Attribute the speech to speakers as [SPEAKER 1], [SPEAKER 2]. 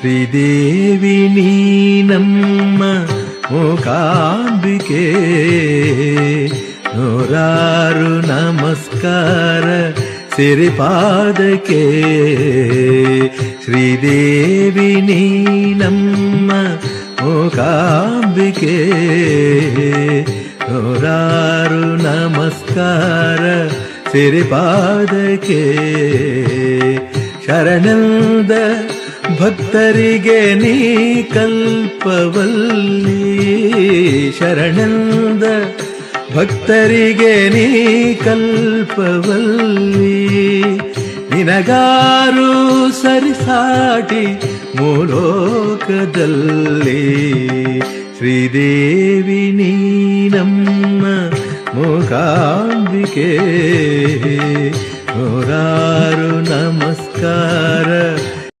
[SPEAKER 1] ಶ್ರೀದೇವಿ ನೀನಮ್ಮ ಮೂಕಾಂಬಿಕೆ ನೂರಾರು ನಮಸ್ಕಾರ ಸಿರಿಪಾದಕ್ಕೆ ಶ್ರೀದೇವಿ ನೀನಮ್ಮ ಮೂಕಾಂಬಿಕೆ ನೂರಾರು ನಮಸ್ಕಾರ ಸಿರಿಪಾದಕ್ಕೆ ಶರಣದ ಭಕ್ತರಿಗೆ ನೀ ಕಲ್ಪವಲ್ಲಿ ಶರಣಂದ. ಭಕ್ತರಿಗೆ ನೀ ಕಲ್ಪವಲ್ಲಿ ನಿನಗಾರು ಸರಿಸಾಟಿ ಮೂಲೋಕದಲ್ಲಿ. ಶ್ರೀದೇವಿ ನೀನಮ್ಮ ಮೂಕಾಂಬಿಕೆ. ನೂರಾರು ನಮಸ್ಕಾರ.